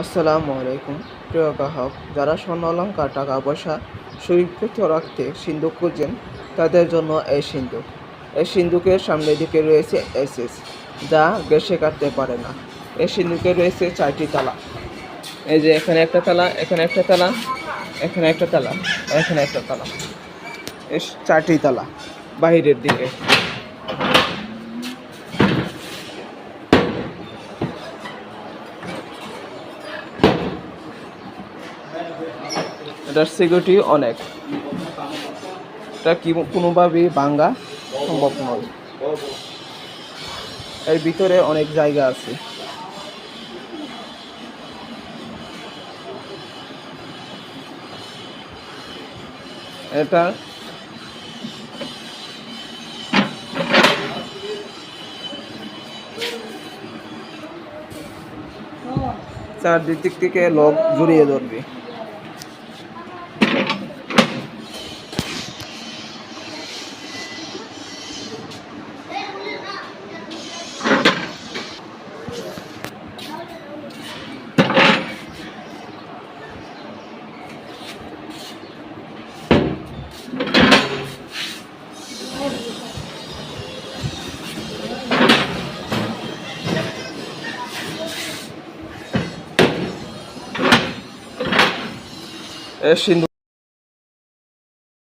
আসসালামু আলাইকুম। প্রিয় গ্রাহক, যারা স্বর্ণ অলঙ্কার টাকা পয়সা সুরক্ষিত রাখতে সিন্ধুক খুঁজছেন, তাদের জন্য এই সিন্ধুক। এই সিন্ধুকের সামনের দিকে রয়েছে এসএস, যা গ্যাসে কাটতে পারে না। এই সিন্ধুকে রয়েছে চারটি তালা। এই যে এখানে একটা তালা, এখানে একটা তালা, এখানে একটা তালা, এখানে একটা তালা। এই চারটি তালা, বাহিরের দিকে। এটার সিকিউরিটি অনেক। এটা কি কোনোভাবেই ভাঙ্গা সম্ভব নয়। এর ভিতরে অনেক জায়গা আছে। এটা চারদিক থেকে লক জড়িয়ে ধরবে। এর সিন্ধু